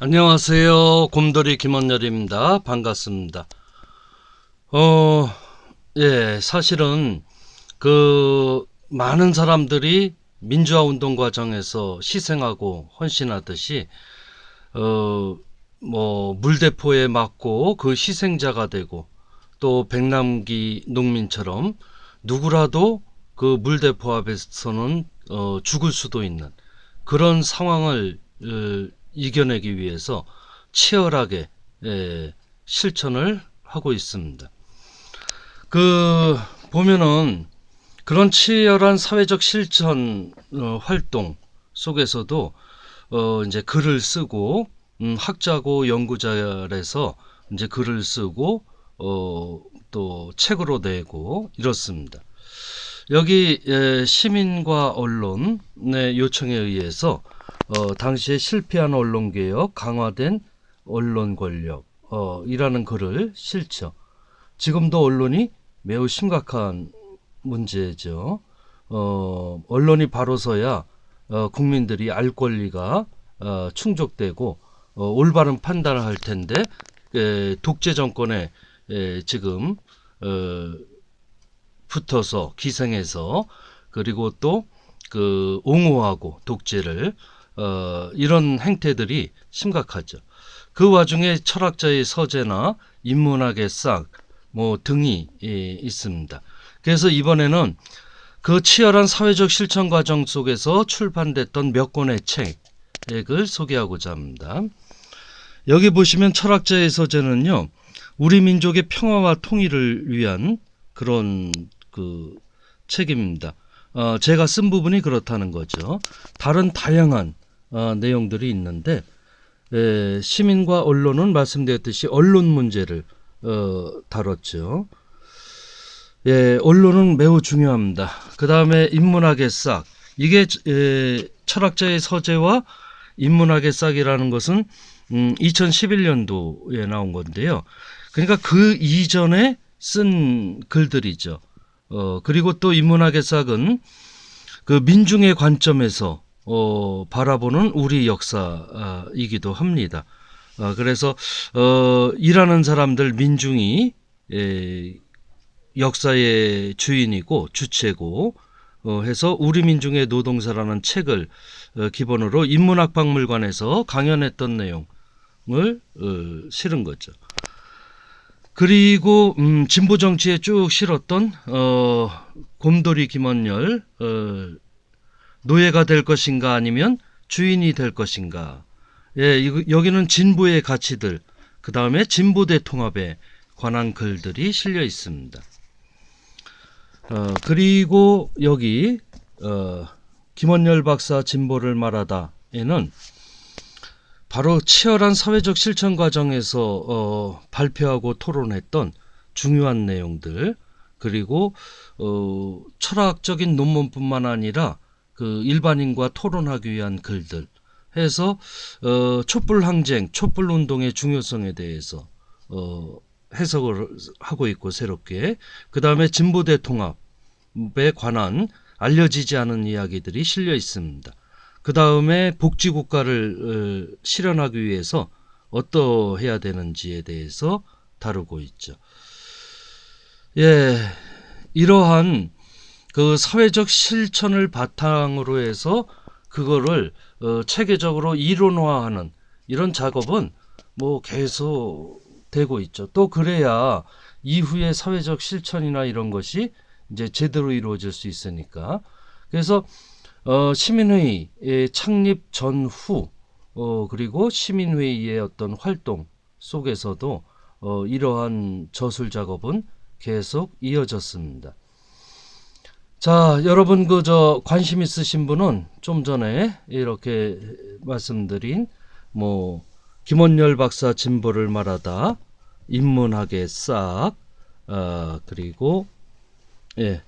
안녕하세요. 곰돌이 김원열입니다. 반갑습니다. 어, 예, 사실은 그 많은 사람들이 민주화 운동 과정에서 희생하고 헌신하듯이 어, 뭐 물대포에 맞고 그 희생자가 되고 또 백남기 농민처럼 누구라도 그 물대포 앞에서는 어, 죽을 수도 있는 그런 상황을 어, 이겨내기 위해서 치열하게 예, 실천을 하고 있습니다. 그 보면은 그런 치열한 사회적 실천 어, 활동 속에서도 어, 이제 글을 쓰고 음, 학자고 연구자라서 이제 글을 쓰고 어, 또 책으로 내고 이렇습니다. 여기 예, 시민과 언론의 요청에 의해서 어, 당시에 실패한 언론개혁, 강화된 언론 권력, 어, 이라는 글을 실죠. 지금도 언론이 매우 심각한 문제죠. 어, 언론이 바로서야 어, 국민들이 알 권리가 어, 충족되고 어, 올바른 판단을 할 텐데 에, 독재 정권에 에, 지금 어, 붙어서 기생해서 그리고 또 그 옹호하고 독재를 어, 이런 행태들이 심각하죠. 그 와중에 철학자의 서재나 인문학의 싹, 뭐 등이 예, 있습니다. 그래서 이번에는 그 치열한 사회적 실천 과정 속에서 출판됐던 몇 권의 책을 소개하고자 합니다. 여기 보시면 철학자의 서재는요, 우리 민족의 평화와 통일을 위한 그런 그 책입니다. 어, 제가 쓴 부분이 그렇다는 거죠. 다른 다양한 어, 내용들이 있는데 에, 시민과 언론은 말씀드렸듯이 언론 문제를 어, 다뤘죠. 예, 언론은 매우 중요합니다. 그 다음에 인문학의 싹 이게 에, 철학자의 서재와 인문학의 싹이라는 것은 음, 2011년도에 나온 건데요. 그러니까 그 이전에 쓴 글들이죠. 어, 그리고 또 인문학의 싹은 그 민중의 관점에서 어, 바라보는 우리 역사이기도 합니다. 어, 그래서 어, 일하는 사람들 민중이 에, 역사의 주인이고 주체고 어, 해서 우리 민중의 노동사라는 책을 어, 기본으로 인문학 박물관에서 강연했던 내용을 어, 실은 거죠. 그리고 음, 진보 정치에 쭉 실었던 어, 곰돌이 김원열 어, 노예가 될 것인가 아니면 주인이 될 것인가. 예, 여기는 진보의 가치들, 그 다음에 진보대 통합에 관한 글들이 실려 있습니다. 어, 그리고 여기 어, 김원열 박사 진보를 말하다에는 바로 치열한 사회적 실천 과정에서 어, 발표하고 토론했던 중요한 내용들 그리고 어, 철학적인 논문뿐만 아니라 그 일반인과 토론하기 위한 글들 해서 어, 촛불 항쟁, 촛불 운동의 중요성에 대해서 어, 해석을 하고 있고 새롭게 그 다음에 진보대 통합에 관한 알려지지 않은 이야기들이 실려 있습니다. 그 다음에 복지국가를 어, 실현하기 위해서 어떠해야 되는지에 대해서 다루고 있죠. 예, 이러한 그 사회적 실천을 바탕으로 해서 그거를 어, 체계적으로 이론화하는 이런 작업은 뭐 계속 되고 있죠. 또 그래야 이후에 사회적 실천이나 이런 것이 이제 제대로 이루어질 수 있으니까. 그래서 어, 시민회의 창립 전후 어, 그리고 시민회의의 어떤 활동 속에서도 어, 이러한 저술 작업은 계속 이어졌습니다. 자, 여러분 그 저 관심 있으신 분은 좀 전에 이렇게 말씀드린 뭐 김원열 박사 진보를 말하다 인문학의 싹 어, 그리고 예.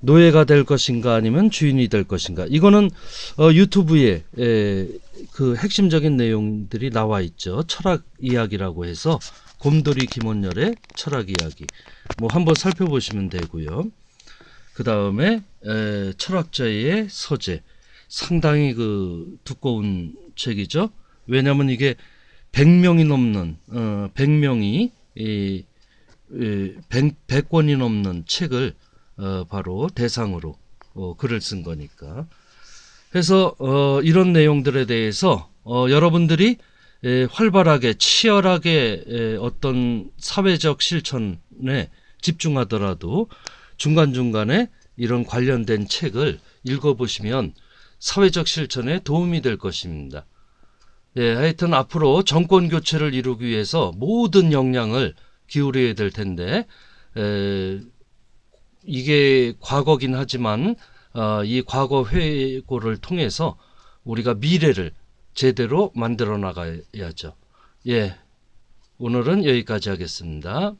노예가 될 것인가 아니면 주인이 될 것인가. 이거는 어, 유튜브에 에, 그 핵심적인 내용들이 나와 있죠. 철학 이야기라고 해서 곰돌이 김원열의 철학 이야기. 뭐 한번 살펴보시면 되고요 그 다음에 철학자의 서재 상당히 그 두꺼운 책이죠 왜냐하면 이게 100명이 넘는 어 100명이 이, 이 100, 100 권이 넘는 책을 어 바로 대상으로 어 글을 쓴 거니까. 그래서 어 이런 내용들에 대해서 어 여러분들이 에, 활발하게 치열하게 에, 어떤 사회적 실천에 집중하더라도 중간중간에 이런 관련된 책을 읽어보시면 사회적 실천에 도움이 될 것입니다. 예, 하여튼 앞으로 정권 교체를 이루기 위해서 모든 역량을 기울여야 될 텐데 에, 이게 과거긴 하지만 어, 이 과거 회고를 통해서 우리가 미래를 제대로 만들어 나가야죠. 예, 오늘은 여기까지 하겠습니다.